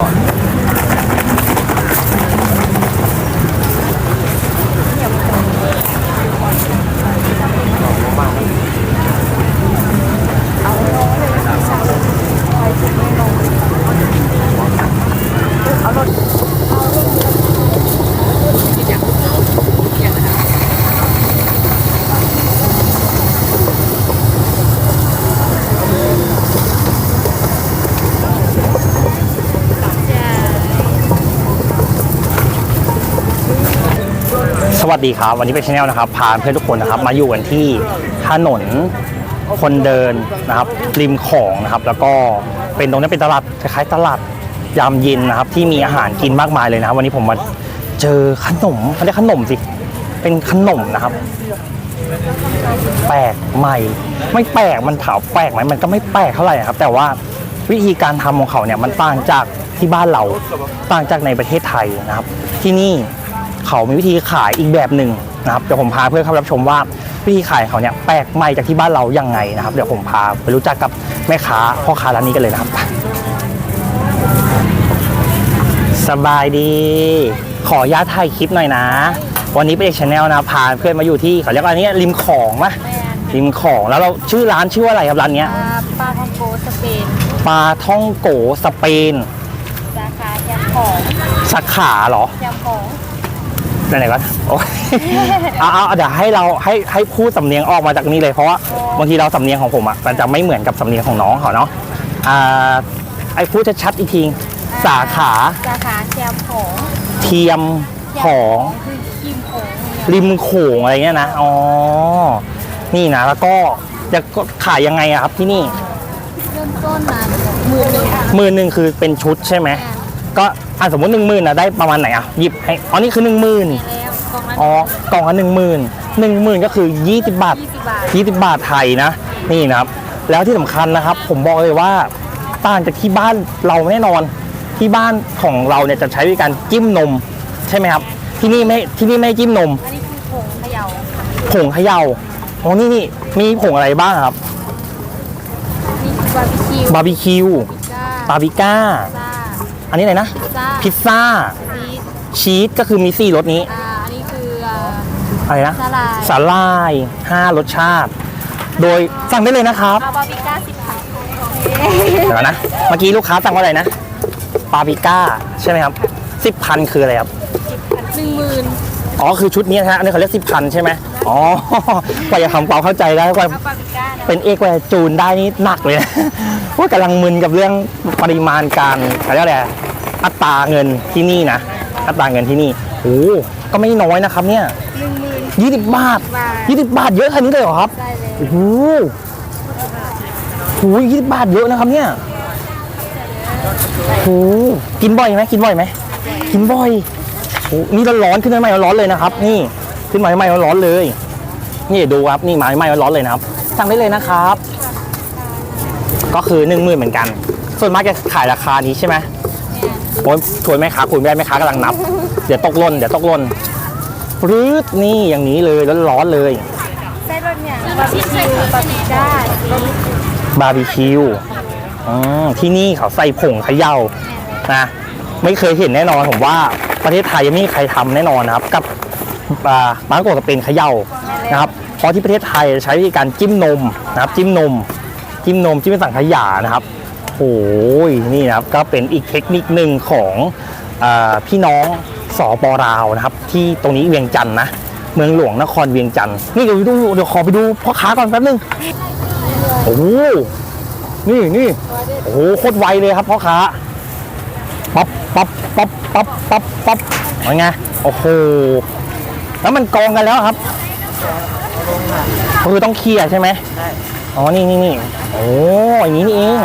ส วัสดีครับ วันนี้เป็นชาแนลนะครับ พาเพื่อนทุกคนนะครับ มาอยู่กันที่ถนนคนเดินนะครับ ริมของนะครับ แล้วก็เป็นตรงนี้เป็นตลาดคล้ายๆตลาดยามเย็นนะครับ ที่มีอาหารกินมากมายเลยนะครับ วันนี้ผมมาเจอขนมไม่ได้ขนมสิ เป็นขนมนะครับ แปลกใหม่ ไม่แปลกมันถามแปลกไหมมันก็ไม่แปลกเท่าไหร่ครับ แต่ว่าวิธีการทำของเขาเนี่ยมันต่างจากที่บ้านเราต่างจากในประเทศไทยนะครับ ที่นี่ เขามีวิธีขายอีกแบบหนึ่งนะครับเดี๋ยวผมพาเพื่อนเข้ารับชมว่าวิธีขายเขาเนี่ยแปลกใหม่จากที่บ้านเรายังไงนะครับเดี๋ยวผมพาไปรู้จักกับแม่ค้าพ่อค้าร้านนี้กันเลยนะครับสบายดี ขออนุญาตถ่ายคลิปหน่อยนะ วันนี้เป็นเอกชาแนลนะพาเพื่อนมาอยู่ที่เขาเรียกว่าอันนี้ริมของมะแมนริมของแล้วเราชื่อร้านชื่อว่าอะไรครับร้านเนี้ยอ่าปลาทองโกสเปนปลาท่องโกสเปนสาขาแยมของสาขาเหรอแยมของ ไหนๆก็โอ้ยเอาเอาเดี๋ยวให้เราให้ให้พูดสำเนียงออกมาจากนี้เลยเพราะว่าบางทีเราสำเนียงของผมอะมันจะไม่เหมือนกับสำเนียงของน้องเขาเนาะอ่าไอ้พูดชัดๆอีกทีสาขาสาขาแยมของเทียมของคือคิมของเนี่ยริมโขงอะไรเงี้ยนะอ๋อนี่นะแล้วก็จะขายยังไงอะครับที่นี่เริ่มต้นมาหมื่นหนึ่งค่ะหมื่นหนึ่งคือเป็นชุดใช่ไหมก็ อะสมมติหนึ่งหมื่นนะได้ประมาณไหนอะหยิบให้อ๋อนี่คือหนึ่งหมื่นแล้วกล่องละอ๋อกล่องละหนึ่งหมื่นหนึ่งหมื่นก็คือยี่สิบบาท ยี่สิบบาทยี่สิบบาทไทยนะ นี่นะครับ แล้วที่สำคัญนะครับ ผมบอกเลยว่าต่างจากที่บ้านเราแน่นอน ที่บ้านของเราเนี่ยจะใช้วิธีการจิ้มนม ใช่ไหมครับ ที่นี่ไม่ที่นี่ไม่จิ้มนม อันนี้คือผงเขย่าผงเขย่าอ๋อนี่นี่มีผงอะไรบ้างครับ นี่คือบาร์บีคิวบาร์บีคิวจ้าบาร์บีก้าจ้า อันนี้อะไรนะ จ้าพิซซ่า ซีสชีสก็คือมีสี่รสนี้ อ่าอันนี้คืออ่า อะไรนะสาลาย สาลายห้ารสชาติ โดยสั่งได้เลยนะครับเอาบาร์บีก้าสิบค่ะเดี๋ยวนะ เมื่อกี้ลูกค้าสั่งว่าอะไรนะบาร์บีก้า ใช่ไหมครับสิบพันคืออะไรครับ หนึ่งหมื่น อ๋อคือชุดนี้นะฮะอันนี้เขาเรียกสิบพันใช่ไหมอ๋อกว่าจะทำความเข้าใจได้กว่าเอาบาร์บีก้านะเป็นเอกว่าจะจูนได้นี่หนักเลยนะว่ากำลังมึนกับเรื่องปริมาณการเขาเรียกอะไรอัตราเงินที่นี่นะอัตราเงินที่นี่โอ้ก็ไม่น้อยนะครับเนี่ยหนึ่งหมื่น ยี่สิบบาทบาท ยี่สิบบาทเยอะขนาดนี้เลยเหรอครับ ได้เลยโอ้โหโหยี่สิบบาทเยอะนะครับเนี่ยโหกินบ่อยไหมกินบ่อยไหม กินบ่อย โอ้นี่ร้อนขึ้นมาใหม่ร้อนเลยนะครับ นี่ขึ้นไมาใหม่ร้อนเลย นี่ดูครับนี่ไมาใหม่ร้อนเลยนะครับ สั่งได้เลยนะครับ ก็คือหนึ่งหมื่นเหมือนกัน ส่วนมากจะขายราคานี้ใช่ไหมโอ้ยถวยแม่ค้าคุยไม่ได้แม่ค้ากำลังนับ เดี๋ยวตกหล่นเดี๋ยวตกหล่นรืดนี่อย่างนี้เลยร้อนๆเลยไส้รสเนี่ยบาร์บีคิวบาร์บีก้าบาร์บีคิวอ๋อที่นี่เขาใส่ผงเขย่านะไม่เคยเห็นแน่นอนผมว่า ประเทศไทยยังไม่มีใครทำแน่นอนนะครับ กับอ่าโกะเป็นเขย่านะครับเพราะที่ประเทศไทยใช้วิธีการจิ้มนมนะครับ จิ้มนม จิ้มนมจิ้มเป็นสังขยานะครับโอ้ยนี่นะครับก็เป็นอีกเทคนิคหนึ่งของอพี่น้องสปราวนะครับ ที่ตรงนี้เวียงจันทร์นะเมืองหลวงนครเวียงจันทร์นี่เดี๋ยวดูเดี๋ยวขอไปดูพ่อค้าก่อนแป๊บนึงโอ้โหนี่นี่โอ้โหโคตรไวเลยครับพ่อค้า ปั๊บปั๊บปั๊บปั๊บปั๊บปั๊บเป็นไงโอ้โหแล้วมันกองกันแล้วครับก็คือต้องเคลียร์ใช่ไหมใช่อ๋อนี่นี่นี่โอ้อย่างนี้นี่เอง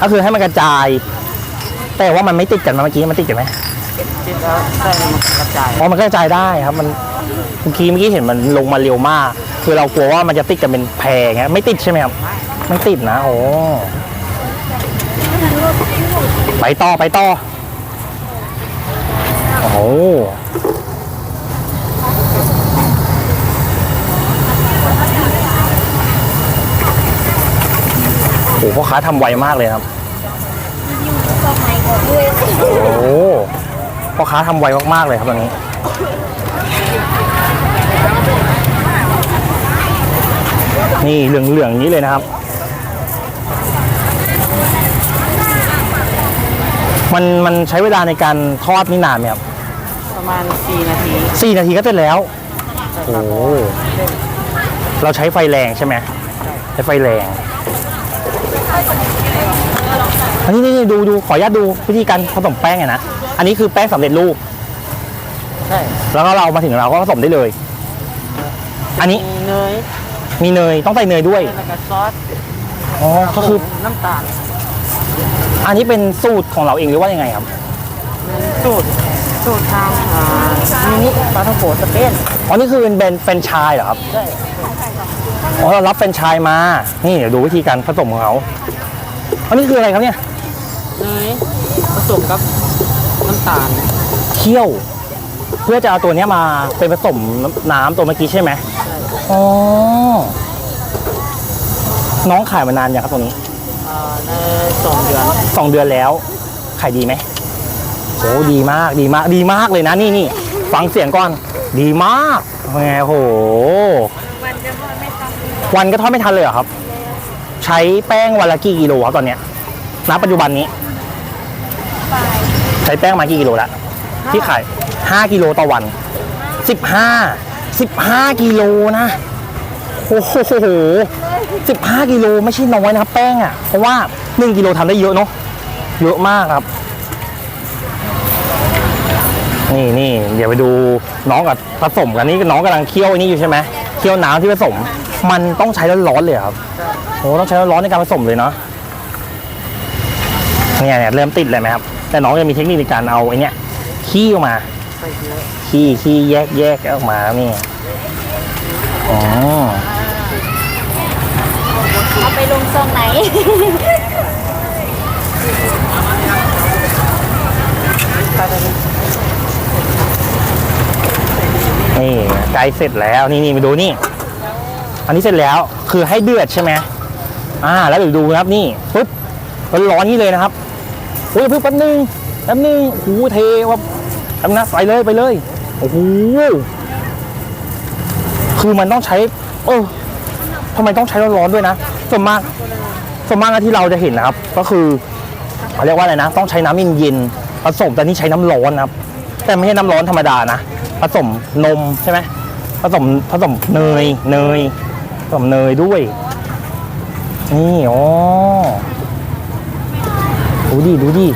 ก็คือให้มันกระจาย แต่ว่ามันไม่ติดกันนะเมื่อกี้มันติดกันไหมติดแล้วใส่มันกระจายอ๋อมันก็กระจายได้ครับ มันเมื่อกี้เมื่อกี้เห็นมันลงมาเร็วมาก คือเรากลัวว่ามันจะติดกันเป็นแพรไงไม่ติดใช่ไหมครับไม่ติดนะโอ้ไปต่อไปต่อโอ้โหโอ้โหพ่อค้าทำไวมากเลยครับรีวิวก็ไหมโอ้พ่อค้าทำไวมากๆเลยครับตอนนี้ นี่เหลืองๆนี้เลยนะครับ มันมันใช้เวลาในการทอดนี่นานไหมครับ ประมาณ 4 นาทีสี่นาทีก็เสร็จแล้ว โอ้ เราใช้ไฟแรงใช่ไหมใช้ไฟแรง อันนี้นี่นี่ดูดูขออนุญาตดูวิธีการผสมแป้งไงนะ อันนี้คือแป้งสำเร็จรูป ใช่แล้วก็เรามาถึงเราก็ผสมได้เลย อันนี้มีเนยมีเนยต้องใส่เนยด้วย แล้วก็ซอสอ๋อ ก็คือ น้ำตาลอันนี้เป็นสูตรของเราเองหรือว่ายังไงครับ สูตร สูตรทางอ่ามินิปลาท่องโกสเปนอ๋อนี่คือเป็นแบรนด์แฟรนไชส์เหรอครับ ใช่อ๋อเรารับแฟรนไชส์มา นี่เดี๋ยวดูวิธีการผสมของเขาอันนี้คืออะไรครับเนี่ยเนยผสมกับน้ำตาลเคี่ยว เพื่อจะเอาตัวเนี้ยมาเป็นผสมน้ำตัวเมื่อกี้ใช่ไหมใช่อ๋อ น้องขายมานานยังครับตรงนี้ อ่าในสองเดือน สองเดือนแล้ว ขายดีไหม โอ้ดีมากดีมากดีมากเลยนะนี่นี่ฟังเสียงก่อนดีมากแหมโห วันก็ทอดไม่ทันเลยเหรอครับ ใช้แป้งวันละกี่กิโลครับตอนเนี้ยณปัจจุบันนี้ ใช้แป้งมากี่กิโลละที่ขายห้ากิโลต่อวันสิบห้าสิบห้ากิโลนะโอ้โหสิบห้ากิโลไม่ใช่น้อยนะครับแป้งอะเพราะว่าหนึ่งกิโลทำได้เยอะเนาะเยอะมากครับ นี่นี่เดี๋ยวไปดูน้องกับผสมกันนี่น้องกำลังเคี่ยวไอ้นี่อยู่ใช่ไหมเคี่ยวน้ำที่ผสม มันต้องใช้ร้อนๆเลยครับโอ้ต้องใช้ร้อนๆในการผสมเลยเนาะเนี่ยเนี่ยเริ่มติดเลยไหมครับ แต่น้องจะมีเทคนิคในการเอาไอ้นี่ขี้ออกมาขี้ขี้แยกแยกออกมาแล้วนี่อ๋อเอาไปลงซองไหน ใส่ได้เลย นี่ไก่เสร็จแล้วนี่นี่มาดูนี่ อันนี้เสร็จแล้วคือให้เดือดใช่ไหมอ่า แล้วเดี๋ยวดูนะครับนี่ปุ๊บร้อนนี่เลยนะครับโอ้ยเพิ่งแป๊บนึงแป๊บนึงโอ้โหเทว่าทำนะใส่เลยไปเลยโอ้โหคือมันต้องใช้เออทำไมต้องใช้ร้อนๆด้วยนะส่วนมากส่วนมากที่เราจะเห็นนะครับ ก็คือเขาเรียกว่าอะไรนะ ต้องใช้น้ำเย็นๆผสมแต่นี่ใช้น้ำร้อนนะครับ แต่ไม่ใช่น้ำร้อนธรรมดานะ ผสมนมใช่ไหมผสมผสมเนยเนยผสมเนยด้วย นี่อ๋อดูดิดูดิ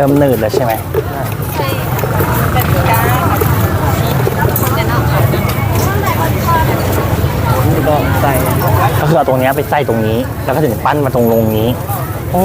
เริ่มหนืดแล้วใช่ไหมนี่ก็ใส่ก็คือเอาตรงนี้ไปใส่ตรงนี้ แล้วก็ถึงปั้นมาตรงลงนี้ โอ้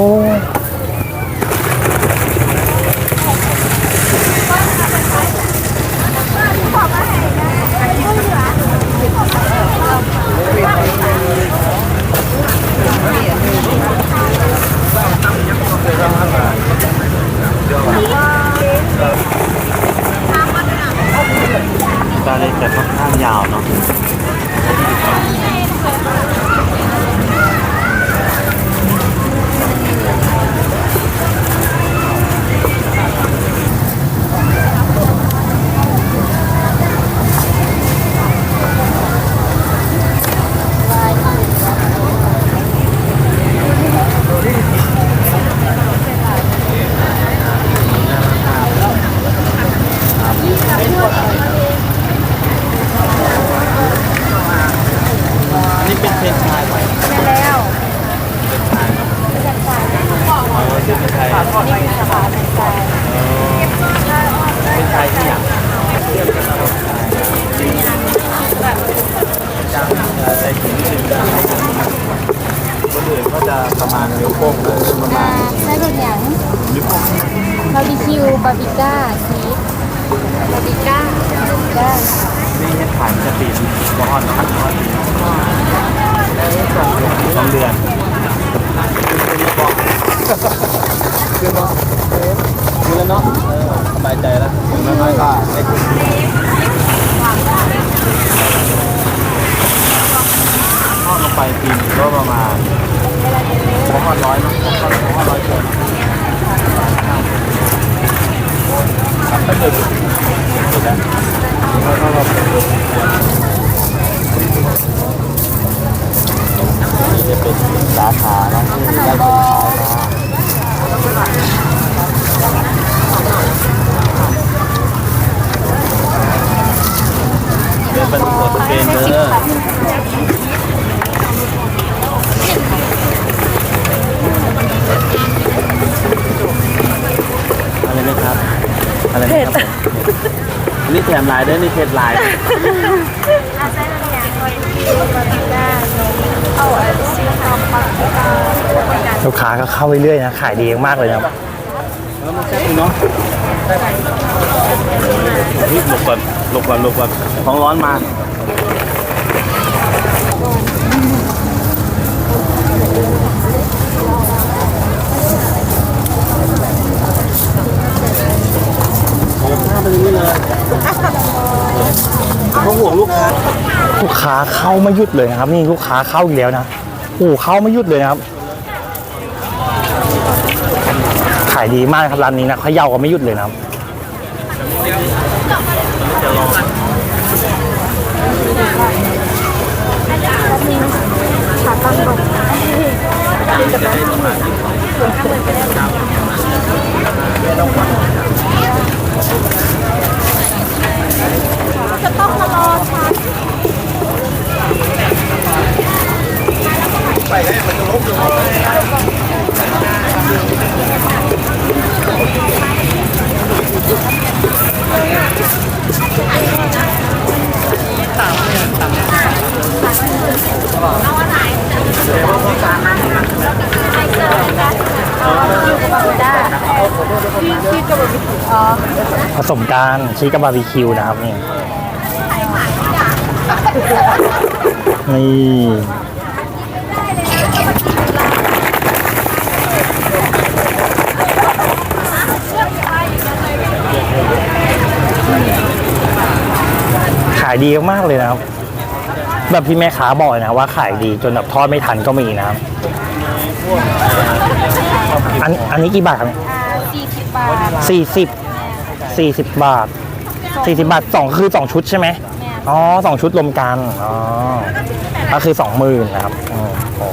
สาขานะที่ได้เป็นชายมาเป็นเป็นตัวเป็นเนื้ออะไรนะครับ อะไรนะครับผมนี่แถมลายด้วยนี่เพจลายอาไส้ระเบียงบาบิคิวบาบิก้าเอาอันซีทำปังก้า ลูกค้าก็เข้าไปเรื่อยนะ ขายดีมากเลยนะครับแล้วมันแซ่บเนาะนี่หลบก่อนหลบก่อนหลบก่อนของร้อนมาหน้าเป็นอย่างนี้เลยเขาห่วงลูกค้า ลูกค้าเข้าไม่หยุดเลยนะครับ นี่ลูกค้าเข้าอีกแล้วนะโอ้เข้าไม่หยุดเลยนะครับ ขายดีมากครับร้านนี้นะเขย่าก็ไม่หยุดเลยนะครับจะได้ประมาณ ชีสกับบาร์บีคิวนะครับนี่นี่ขายดีมากๆเลยนะครับ แบบที่แม่ค้าบอกเลยนะว่าขายดีจนแบบทอดไม่ทันก็มีนะครับ อันอันนี้กี่บาทครับสี่สิบบาทสี่สิบสี่สิบบาท สี่สิบบาทสองคือสองชุดใช่ไหมอ๋อสองชุดรวมกันอ๋อก็คือสองหมื่นนะครับอืมโอ้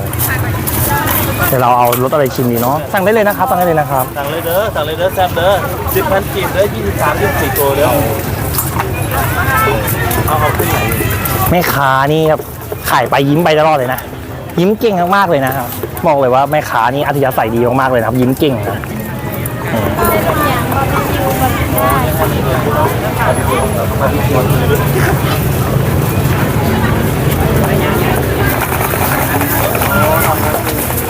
เดี๋ยวเราเอารสอะไรชิมดีเนาะสั่งได้เลยนะครับสั่งได้เลยนะครับ สั่งเลยเด้อ สั่งเลยเด้อแซ่บเด้อสิบพันกีบเด้อยี่สิบสามยี่สิบสี่ตัวเด้อเอาเอาขึ้นไหนแม่ค้านี่ครับขายไปยิ้มไปตลอดเลยนะ ยิ้มเก่งมากๆเลยนะครับ บอกเลยว่าแม่ค้านี่อัธยาศัยดีมากๆเลยนะครับ ยิ้มเก่งนะอืม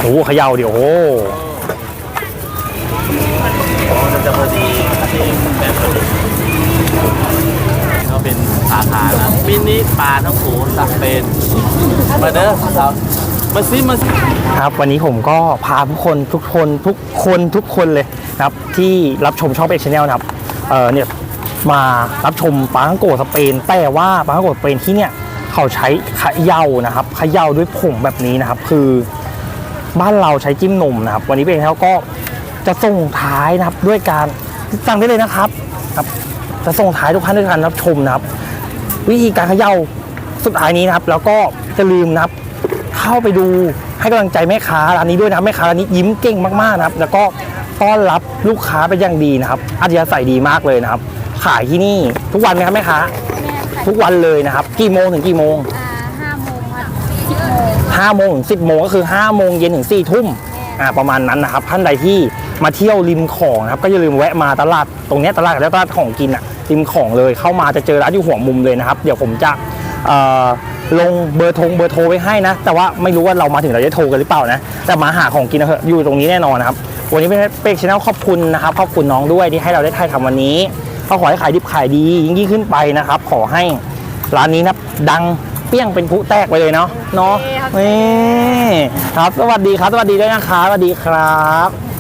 โอ้โหเขย่าเดี๋ยวโอ้โหมันจะพอดีที่แบบพอดีก็เป็นสาขานะมินิปลาท้งโขสักเป็น มาเด้อครับมาซิมาซิครับ วันนี้ผมก็พาทุกคนทุกคนทุกคนทุกคนเลยนะครับ ที่รับชมช่องเอ็กชแนลนะครับ เออเนี่ย มารับชมปลาทังโกสเปน แต่ว่าปลาทังโกสเปนที่เนี่ยเขาใช้เขย่านะครับเขย่าด้วยผงแบบนี้นะครับ คือบ้านเราใช้จิ้มนมนะครับ วันนี้เป็นแล้วก็จะส่งท้ายนะครับด้วยการสั่งได้เลยนะครับครับ จะส่งท้ายทุกท่านด้วยการรับชมนะครับ วิธีการเขย่าสุดท้ายนี้นะครับ แล้วก็จะลืมนะครับเข้าไปดูให้กำลังใจแม่ค้าร้านนี้ด้วยนะแม่ค้าร้านนี้ยิ้มเก่งมากๆนะครับ แล้วก็ต้อนรับลูกค้าเป็นอย่างดีนะครับอัธยาศัยดีมากเลยนะครับ ขายที่นี่ ทุกวันไหมครับแม่ค้าแม่ขายทุกวันเลยนะครับ กี่โมงถึงกี่โมงอ่าห้าโมงครับสิบโมงห้าโมงถึงสิบโมงก็คือห้าโมงเย็นถึงสี่ทุ่มอ่าประมาณนั้นนะครับท่านใดที่มาเที่ยวริมของนะครับ ก็อย่าลืมแวะมาตลาดตรงเนี้ยตลาดแล้วตลาดของกินอะริมของเลยเข้ามาจะเจอร้านอยู่หัวมุมเลยนะครับ เดี๋ยวผมจะเอ่อลงเบอร์โทรเบอร์โทรไว้ให้นะ แต่ว่าไม่รู้ว่าเรามาถึงเราจะโทรกันหรือเปล่านะ แต่มาหาของกินนะเถอะอยู่ตรงนี้แน่นอนนะครับ วันนี้เป็นเป็กชาแนลขอบคุณนะครับ ขอบคุณน้องด้วยที่ให้เราได้ถ่ายทำวันนี้ ก็ขอให้ขายดิบขายดียิ่งยิ่งขึ้นไปนะครับ ขอให้ร้านนี้นะดังเปี้ยงเป็นผู้แตกไปเลยเนาะเนาะนี่ครับสวัสดีครับสวัสดีด้วยนะครับสวัสดีครับ